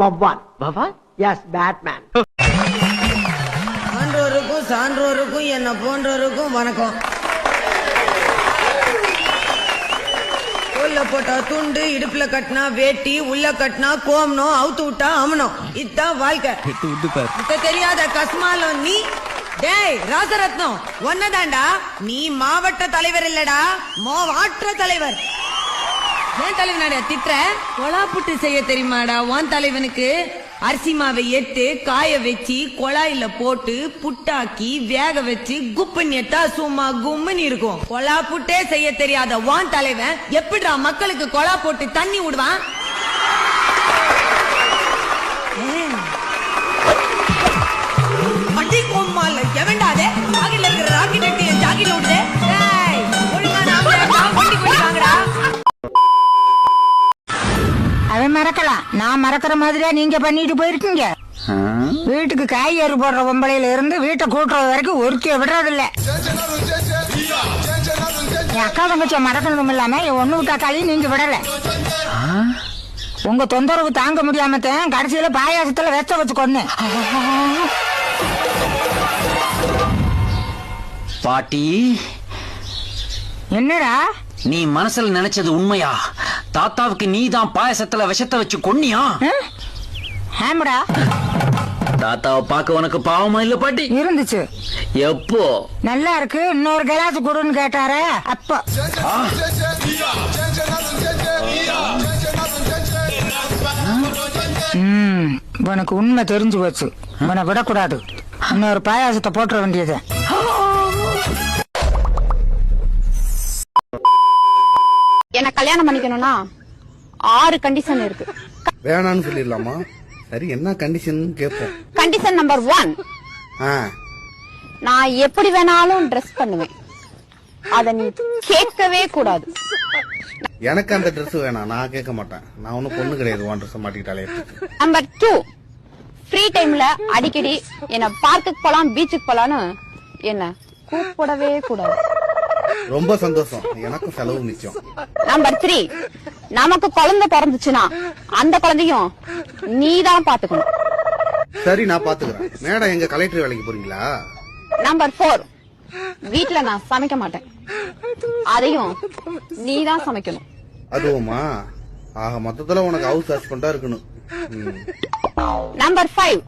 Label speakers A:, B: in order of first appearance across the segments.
A: பவான்.
B: பவான்?
A: S Batman
C: ஆன்றோருக்கும் சான்றோருக்கும் என்ன போன்றோருக்கும் வணக்கம். உள்ள போட்டா துண்டு இடுப்புல கட்டினா வேட்டி உள்ள கட்டினா கோமணும் அவுத்து விட்டா அமணும் இதுதான் வாழ்க்கை. தெரியாத கஸ்மாலம் நீ டேய் ராசரத்னம் ஒன்னதாண்டா நீ மாவட்ட தலைவர் இல்லடா மாவாற்ற தலைவர். ஏன் தலைவனாடா திட்டுற? கொலா புட்டு செய்ய தெரியுமாடா? உன் தலைவனுக்கு அரிசி மாவை எடுத்து காய வச்சு கொழாயில போட்டு புட்டாக்கி வேக வச்சு குப்புன்னு எட்டா சும்மா கும்முன்னு இருக்கும். கொலா புட்டே செய்ய தெரியாத வான் தலைவன் எப்படிடா மக்களுக்கு கொலா போட்டு தண்ணி விடுவான்?
D: மறக்கலாம் நான் மறக்கிற மாதிரியா நீங்க பண்ணிட்டு போயிருக்கீங்க? வீட்டுக்கு காய்கறி போடுற பொம்பளையில இருந்து வீட்டை கூட்டுறது வரைக்கும் ஒருத்திய விடுறதில்ல. என் அக்கா தங்கச்சிய மறக்கணுதும் இல்லாம ஒண்ணு விட்டா களி நீங்க விடல. உங்க தொந்தரவு தாங்க முடியாம கடைசியில பாயாசத்துல வெச்ச வச்சு கொன்னேன்.
B: பாட்டி
D: என்னடா?
B: நீ மனசுல நினைச்சது உண்மையா? தாத்தாவுக்கு நீ தான் பாயசத்துல விஷத்தை வச்சு கொன்னியா?
D: ஆமாடா.
B: தாத்தாவை பார்க்க உனக்கு பாவமா இல்ல பாட்டி?
D: இருந்துச்சு.
B: எப்போ?
D: நல்லா இருக்கு. இன்னொரு கிளாஸ் கொடுன்னு கேட்டாரே அப்ப. உனக்கு உண்மை தெரிஞ்சு போச்சு. உன்னை விடக்கூடாது. இன்னொரு பாயாசத்தை போட்டுற வேண்டியது.
E: என்ன கல்யாணம் பண்ணிக்கணும்னா ஆறு கண்டிஷன் இருக்கு.
F: வேணான்னு சொல்லிடலாமா? சரி என்ன கண்டிஷன் கேட்போம்
E: கண்டிஷன் நம்பர் ஒன் நான் எப்படி வேணாலும் ட்ரெஸ் பண்ணுவேன். அத நீ கேட்கவே கூடாது.
F: எனக்கு அந்த Dress வேணாம். நான் கேட்க மாட்டேன். நான் ஒன்னும் பொண்ணு கிடையாது. ஒன் ட்ரெஸ் மாட்டிக்கிட்டாலே.
E: நம்பர் டூ ஃப்ரீ டைம்ல அடிக்கடி என்ன பார்க்குக்கு போலாம் பீச்சுக்கு போலான்னு என்ன கூப்பிடவே கூடாது.
F: ரொம்ப சந்தோஷம். எனக்கும் செலவு மிச்சம்.
E: Number three. நமக்கு குழந்தை பிறந்துச்சுன்னா அந்த குழந்தையும் நீ தான் பாத்துக்கணும்.
F: சரி நான் பாத்துக்கிறேன். மேடம் எங்க கலெக்டர் வேலைக்கு போறீங்களா?
E: Number four. வீட்ல நான் சமைக்க மாட்டேன். அதையும் நீ தான் சமைக்கணும்.
F: அதுவுமா? ஆக மொத்தத்துல உனக்கு ஹவுஸ் ஹஸ்பண்டா இருக்கணும்.
E: Number five.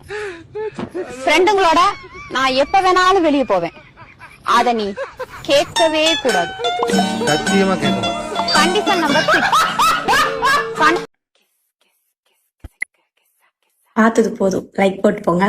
E: ஃப்ரெண்டுங்களோட நான் எப்ப வேணாலும் வெளியே போவேன். அத நீ கேட்கவே கூடாது.
F: சத்தியமா கேட்க
E: கண்டிஷன் நம்பர்
G: பார்த்தது போதும். லைக் போட்டு போங்க